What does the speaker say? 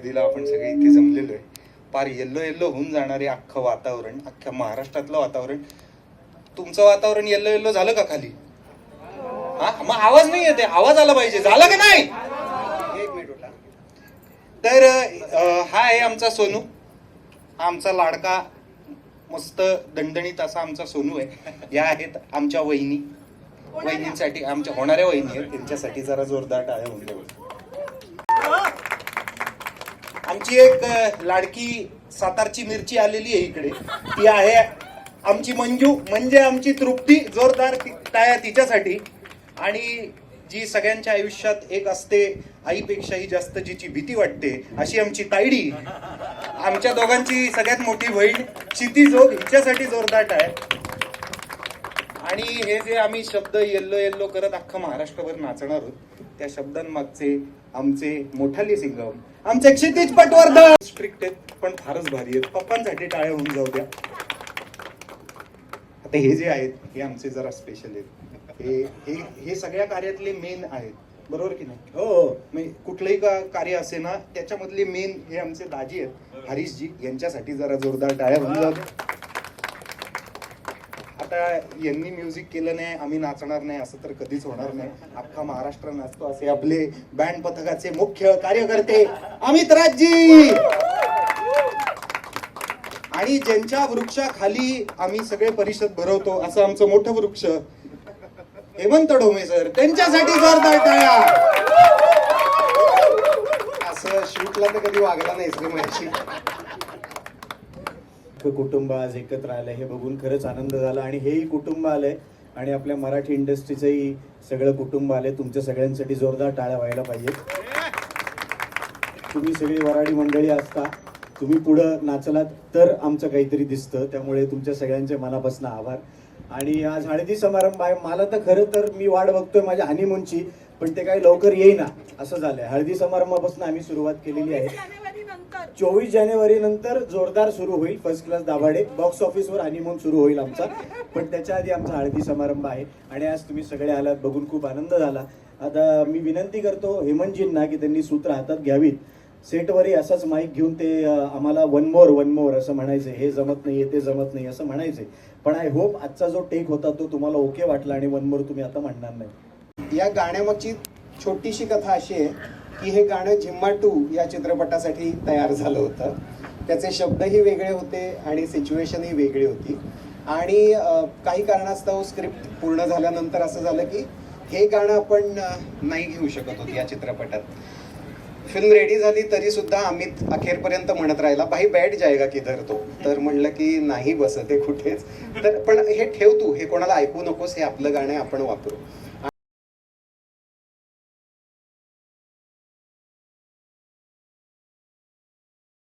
हळदीला आपण सगळे इथे जमलेलो आहे. पार येल्लो येल्लो होऊन जाणारे अख्खं वातावरण अख्ख्या महाराष्ट्रातलं वातावरण. तुमचं वातावरण येल्लो येल्लो झालं का खाली? हा? मग आवाज नाही येते आवाज आला पाहिजे. झालं का नाही? एक मिनिट तर हा आहे आमचा सोनू. हा आमचा लाडका मस्त दणदणीत असा आमचा सोनू आहे. या आहेत आमच्या वहिनी. वहिनींसाठी आमच्या होणाऱ्या वहिनी आहेत. त्यांच्यासाठी जरा जोरदार टाळ्या होऊन आमची एक लाडकी सातारची मिरची आलेली आहे इकडे. ती आहे आमची मंजू. म्हणजे आमची तृप्ती जोरदार ताया तिच्यासाठी. आणि जी सगळ्यांच्या आयुष्यात एक असते आईपेक्षाही जास्त जिची भीती वाटते अशी आमची तायडी आमच्या दोघांची सगळ्यात मोठी बहीण चिती जोग हिच्यासाठी जोरदार टाय. आणि हे जे आम्ही शब्द येल्लो येल्लो करत अख्खं महाराष्ट्रभर नाचणार आहोत त्या शब्दांमागचे आमचे मोठाली सिंगम. आमचे क्षितिज पटवर्धन! स्ट्रिक्ट आहेत पण फारच भारी आहेत. पप्पांसाठी टाळ्या होऊन जाऊ द्या. आता हे जे आहेत हे आमचे जरा स्पेशल आहेत. हे हे हे सगळ्या कार्यातले मेन आहेत. बरोबर की नाही? हो. हो म्हणजे कुठलंही का कार्य असे ना त्याच्यामधले मेन हे आमचे दाजी आहेत. हरीशजी यांच्यासाठी जरा जोरदार टाळ्या होऊन जाऊ द्या. आता यांनी म्युझिक केलं नाही आम्ही नाचणार नाही असं तर कधीच होणार नाही. अख्खा महाराष्ट्र नाचतो असे आपले बँड पथकाचे मुख्य कार्यकर्ते अमित राजजी. आणि ज्यांच्या वृक्षाखाली आम्ही सगळे परिषद भरवतो असं आमचं मोठं वृक्ष हेमंत डोमे सर त्यांच्यासाठी जोरदार टाळ्या. असं शूटला तर कधी वागला नाही रे माझी कुटुंब आज एकत्र आलंय हे बघून खरंच आनंद झाला. आणि हेही कुटुंब आलंय आणि आपल्या मराठी इंडस्ट्रीचंही सगळं कुटुंब आलंय. तुमच्या सगळ्यांसाठी जोरदार टाळ्या व्हायला पाहिजे तुम्ही सगळी वराडी मंडळी असता. तुम्ही पुढं नाचलात तर आमचं काहीतरी दिसतं. त्यामुळे तुमच्या सगळ्यांचे मनापासून आभार. आणि आज हळदी समारंभ आहे. मला तर खरं तर मी वाट बघतोय माझ्या हनीमूनची पण ते काही लवकर येईना. असं झालंय. हळदी समारंभापासून आम्ही सुरुवात केलेली आहे. चोवीस जानेवारी नंतर जोरदार सुरू होईल. फर्स्ट क्लास दाभाडे बॉक्स ऑफिसवर हनीमून सुरू होईल आमचा. पण त्याच्या आधी आमचा हळदी समारंभ आहे. आणि आज तुम्ही सगळे आलात बघून खूप आनंद झाला. आता मी विनंती करतो हेमंतजींना की त्यांनी सूत्र हातात घ्यावीत. सेटवरही असाच माईक घेऊन ते आम्हाला वन मोर वन मोर असं म्हणायचे. हे जमत नाही ते जमत नाही असं म्हणायचे. पण आय होप आजचा जो टेक होता तो तुम्हाला ओके वाटला आणि वन मोर तुम्ही आता म्हणणार नाही. या गाण्यामागची छोटीशी कथा अशी आहे. की हे गाणं झिम्मा टू या चित्रपटासाठी तयार झालं होतं. त्याचे शब्दही वेगळे होते आणि सिच्युएशनही वेगळी होती. आणि काही कारणास्तव स्क्रिप्ट पूर्ण झाल्यानंतर असं झालं की हे गाणं आपण नाही घेऊ शकत होतो या चित्रपटात. फिल्म रेडी झाली तरी सुद्धा अमित अखेरपर्यंत म्हणत राहिला भाई बॅट जायगा की तो? तर म्हणलं की नाही बसत हे कुठेच. तर पण हे ठेव तू हे कोणाला ऐकू नकोस हे आपलं गाणं आपण वापरू.